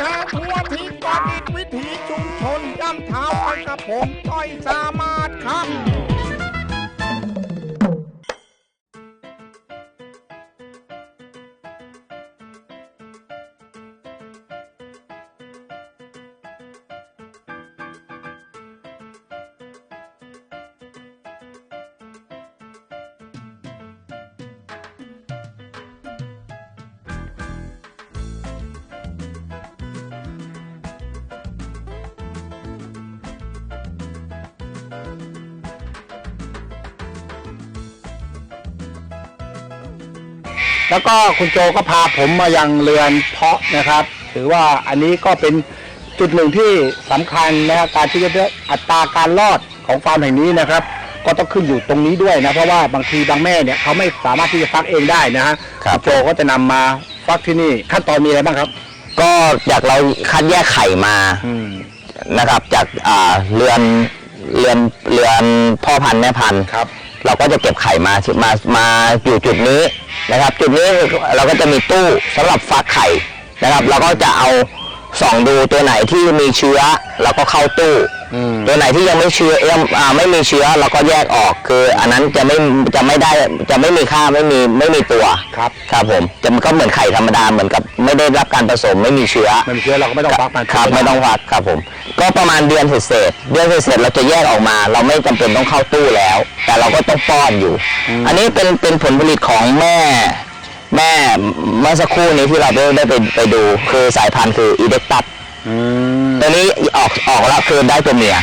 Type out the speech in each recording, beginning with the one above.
ทางทั่วทิศประดิษฐ์วิถีชุมชนย่ำเท้าไปกับผมต้อยสาม แล้วก็คุณโจก็พาผมมายังเรือนเพาะนะครับ ถือว่าอันนี้ก็เป็นจุดหนึ่งที่สำคัญนะครับการที่จะได้อัตราการรอดของฟาร์มแห่งนี้นะครับ ก็ต้องขึ้นอยู่ตรงนี้ด้วยนะเพราะว่าบางทีบางแม่เนี่ยเขาไม่สามารถที่จะฟักเองได้นะฮะครับณโจก็จะนำมาฟักที่นี่ขั้นตอนมีอะไรบ้างครับ ก็จากเราคัดแยกไข่มาอืมนะครับ จากอ่าเรือนเรือนเรือนพ่อพันธุ์แม่พันธุ์ครับ เราก็จะเก็บไข่มามามาอยู่จุดนี้นะครับ จุดนี้เราก็จะมีตู้สำหรับฟักไข่นะครับ เราก็จะเอาส่องดูตัวไหนที่มีเชื้อเราก็เข้าตู้อื ตัวไหนที่ยังไม่เชื้อยังอ่าไม่มีเชื้อเราก็แยกออกคือ อันนั้นจะไม่จะไม่ได้จะไม่มีค่าไม่มีไม่มีตัวครับครับผมจะมันก็เหมือนไข่ธรรมดาเหมือนกับไม่ได้รับการผสมไม่มีเชื้อ มันมีเชื้อเราก็ไม่ต้องฟักมันครับไม่ต้องฟักครับผม ก็ประมาณเดือนเศษๆเดือนเศษๆเราจะแยกออกมา เราไม่จำเป็นต้องเข้าตู้แล้ว แต่เราก็ต้องป้อนอยู่ อันนี้เป็นเป็นผลผลิตของแม่แม่เมื่อสักครู่นี้ที่เราได้ได้ไปไปดู คือสายพันธุ์คืออีเด็กตัดอืม ตัวนี้ออกออกแล้วคือได้ตัวเมีย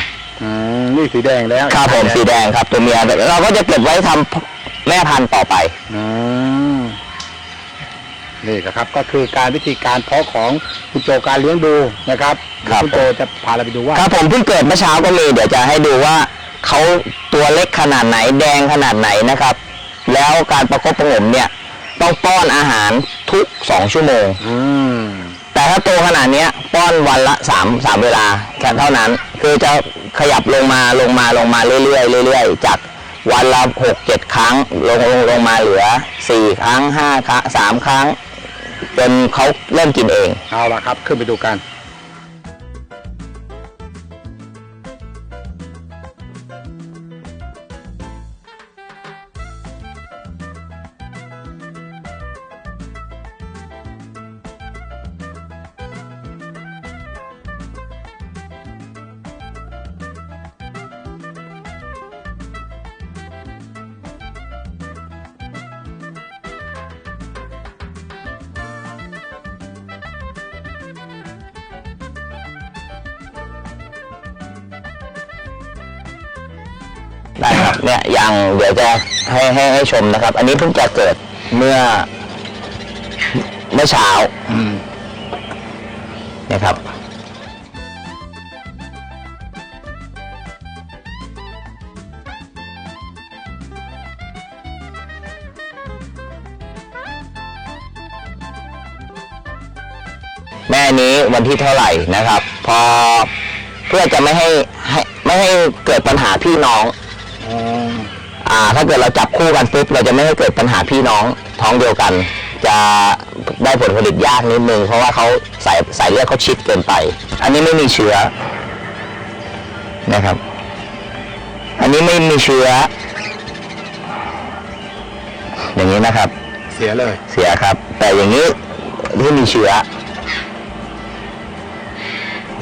อืมนี่สีแดงแล้วครับผมสีแดงครับตัวเมียเราก็จะเก็บไว้ทำแม่พันธุ์ต่อไปอืมนี่นะครับ ก็คือการวิธีการเพาะของคุณโจการเลี้ยงดูนะครับครับคุณโจจะพาเราไปดูว่าครับผมเพิ่งเกิดเมื่อเช้าก็มีเดี๋ยวจะให้ดูว่าเขาตัวเล็กขนาดไหนแดงขนาดไหนนะครับ แล้วการประคบประหงมเนี่ย ต้องป้อนอาหารทุกสองชั่วโมง อืมแต่ ถ้าโตขนาดนี้ป้อนวันละสามสามเวลาแค่เท่านั้น คือจะขยับลงมาลงมาลงมาเรื่อยๆเรื่อยๆจากวันละหกเจ็ดครั้งลงลงลงมาเหลือสี่ครั้งห้าครั้งสามครั้งจนเขาเริ่มกินเอง เอาละครับ ขึ้นไปดูกัน เนี่ยยังเดี๋ยวจะให้ให้ให้ชมนะครับ อันนี้เพิ่งจะเกิดเมื่อ เมื่อเช้าอืมนะครับแม่นี้วันที่เท่าไหร่นะครับ พอเพื่อจะไม่ให้ให้ไม่ให้เกิดปัญหาพี่น้อง อ่าถ้าเกิดเราจับคู่กันปุ๊บเราจะไม่ให้เกิดปัญหาพี่น้องท้องเดียวกัน จะได้ผลผลิตยากนิดนึงเพราะว่าเขาสายสายเลือดเขาชิดเกินไป อันนี้ไม่มีเชื้อนะครับ อันนี้ไม่มีเชื้อ อย่างนี้นะครับ เสียเลย เสียครับ แต่อย่างนี้ที่มีเชื้อ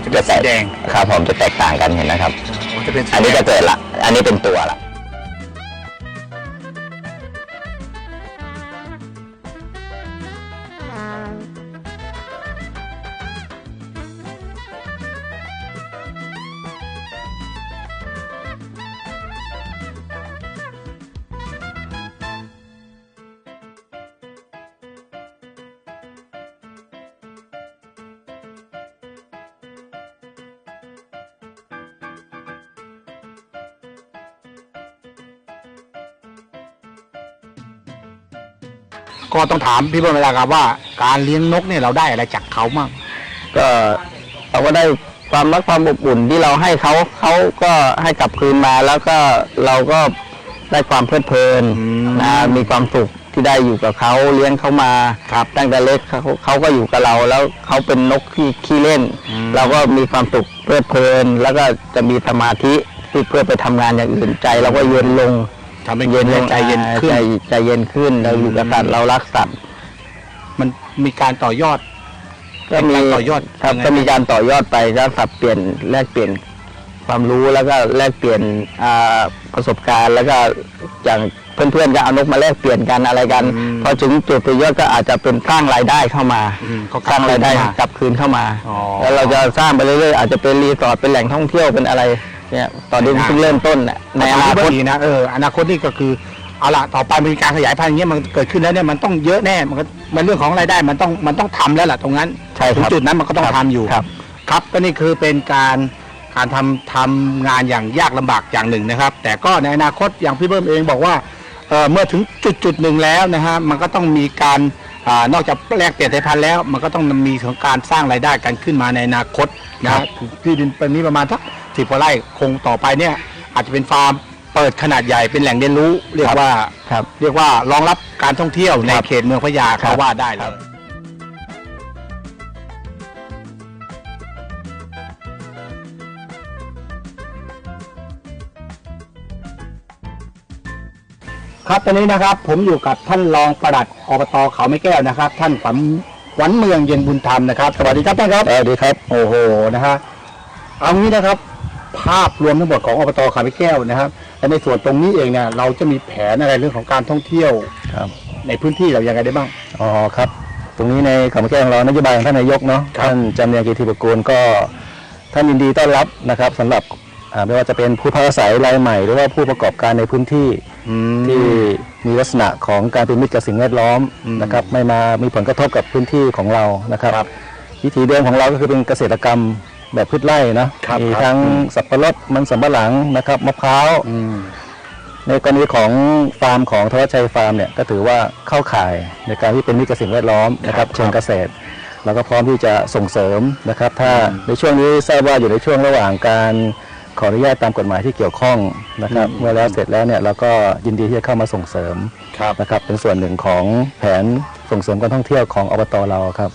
จะเป็นสีแดงครับผมจะแตกต่างกันเห็นนะครับอ๋อจะเป็นสีอันนี้แดจะงเกิดละ อันนี้เป็นตัวละ ก็ต้องถามพี่บนเวลาครับว่าการเลี้ยงนกเนี่ยเราได้อะไรจากเขามั่งก็เราก็ได้ความรักความอบอุ่นที่เราให้เขาเขาก็ให้กลับคืนมาแล้วก็เราก็ได้ความเพลิดเพลินอืมนะมีความสุขที่ได้อยู่กับเขาเลี้ยงเขามาครับตั้งแต่เล็กเขาเขาก็อยู่กับเรา แล้วเขาเป็นนกที่ขี้เล่น เราก็มีความสุขเพลิดเพลิน แล้วก็จะมีสมาธิที่เพื่อไปทำงานอย่างอื่นใจ เราก็เย็นลง ทำให้เย็นลงใจเย็นขึ้นใจใจเย็นขึ้นเราอยู่กับสัตว์เรารักสัตว์มันมีการต่อยอด ก็มีเป็นการต่อยอดครับยังไงก็มีการต่อยอดไปก็สับเปลี่ยนแลกเปลี่ยนความรู้แล้วก็แลกเปลี่ยนอ่าประสบการณ์ แล้วก็อย่างเพื่อนๆก็เอานกมาแลกเปลี่ยนกันอะไรกันพอถึงจุดต่อยอดก็อาจจะเป็นสร้างรายได้เข้ามาอืมก็สร้างรายได้กลับคืนมากลับคืนเข้ามาอ๋อแล้วเราจะสร้างไปเรื่อยๆอาจจะเป็นรีสอร์ทเป็นแหล่งท่องเที่ยวเป็นอะไร เนี่ยตอนนี้นะเพิ่งเริ่มต้นน่ะในในออนานาคคตตดีนะเอออนาคตนี่ก็คือเอาละต่อไปมันมีการขยายพันธุ์อย่างเงี้ยมันเกิดขึ้นแล้วเนี่ยมันต้องเยอะแน่มันก็มันเรื่องของรายได้มันต้องมันต้องทำแล้วล่ะตรงนั้นใช่ครับถึงจุดนั้นมันก็ต้องทำอยู่ครับ ครับก็นี่คือเป็นการการทำทำงานอย่างยากลำบากอย่างหนึ่งนะครับ แต่ก็ในอนาคตอย่างพี่เบิ้มเองบอกว่าเอ่อเมื่อถึงจุดจุดหนึ่งแล้วนะฮะมันก็ต้องมีการอานอกจากแลกเปลี่ยนสายพันธุ์แล้ว มันก็ต้องมีของการสร้างรายได้กันขึ้นมาในอนาคตนะฮะที่ดินเป็นนี้ประมาณสัก สิบกว่าไร่คงต่อไปเนี่ย อาจจะเป็นฟาร์มเปิดขนาดใหญ่เป็นแหล่งเรียนรู้ เรียกว่าครับเรียกว่ารองรับการท่องเที่ยวในครับเขตเมืองพะยาครัเขาบว่าได้เลยครับตอนนี้นะครับผมอยู่กับท่านรองปลัดอบตเขาไม่แก้วนะครับ ท่านฝันหวันเมืองเย็นบุญธรรมนะครับ สวัสดีครับท่านครับสวัสดีครับ โอ้โหนะฮะเอางี้นะครับ ภาพรวมทั้งหมดของอบตเขาไม่แก้วนะครับและในส่วนตรงนี้เองเนี่ยเราจะมีแผนอะไรเรื่องของการท่องเที่ยวครับในพื้นที่เราอย่างไรได้บ้าง อ๋อครับ ตรงนี้ในขำแก้ของเรานโยบายของท่านนายกเนาะครับท่านจำเนียงกิติปกูลก็ท่านยินดีต้อนรับนะครับสำหรับอ่าไม่ว่าจะเป็นผู้พักอาศัยรายใหม่ หรือว่าผู้ประกอบการในพื้นที่ที่มีลักษณะของการเป็นมิตรกับสิ่งแวดล้อมอืมนะครับ ไม่มามีผลกระทบกับพื้นที่ของเรานะครับครับวิถีเดิมของเราก็คือเป็นเกษตรกรรม แบบพืชไร่นะครับมีครับทั้งสับปะรดมันสำปะหลังนะครับมะพร้าว อืม ในกรณีของฟาร์มของทวัชชัยฟาร์มเนี่ยก็ถือว่าเข้าข่ายในการที่เป็นมิตรกับสิ่งแวดล้อมนะครับเชิงเกษตร แล้วก็พร้อมที่จะส่งเสริมนะครับ ถ้าในช่วงนี้ทราบว่าอยู่ในช่วงระหว่างการขออนุญาตตามกฎหมายที่เกี่ยวข้องนะครับอืมเมื่อแล้วเสร็จแล้วเนี่ยเราก็ยินดีที่จะเข้ามาส่งเสริมครับ นะครับเป็นส่วนหนึ่งของแผน ส่งเสริมการท่องเที่ยวของอบตเราครับ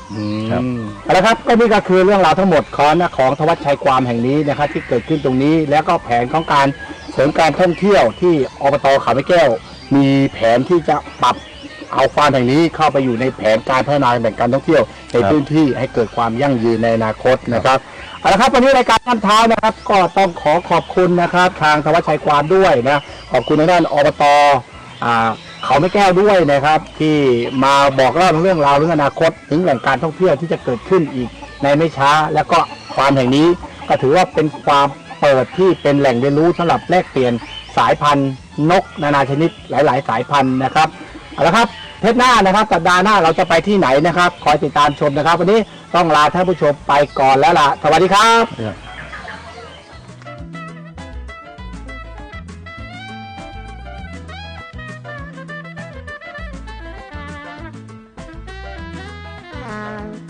ครับเอาละครับก็นี่ก็คือเรื่องราวทั้งหมดของนะของทวัชชัยความแห่งนี้นะครับที่เกิดขึ้นตรงนี้ แล้วก็แผนของการเสริมการท่องเที่ยวที่อบตเขาไม่แก้ว มีแผนที่จะปรับเอาฟาร์มแห่งนี้เข้าไปอยู่ในแผนการพัฒนาแหล่งการท่องเที่ยว ในครับ พื้นที่ให้เกิดความยั่งยืนในอนาคตนะครับเอาละครับวันนี้รายการท่านเท้านะครับ ก็ต้องขอขอบคุณนะครับ ทางทวัชชัยความด้วยนะขอบคุณทางด้านอบตอ่า เขาไม่แก้วด้วยนะครับ ที่มาบอกเล่าเรื่องราวเรื่องอนาคต ถึงแหล่งการท่องเที่ยวที่จะเกิดขึ้นอีกในไม่ช้า แล้วก็ฟาร์มแห่งนี้ก็ถือว่าเป็นฟามเปิดที่เป็นแหล่งเรียนรู้สำหรับแลกเปลี่ยนสายพันธุ์นก นานาชนิดหลาย ๆ สายพันธุ์นะครับเอาละครับเทปหน้านะครับสัปดาห์หน้าเราจะไปที่ไหนนะครับ คอยติดตามชมนะครับ วันนี้ต้องลาท่านผู้ชมไปก่อนแล้วล่ะสวัสดีครับ Tchau.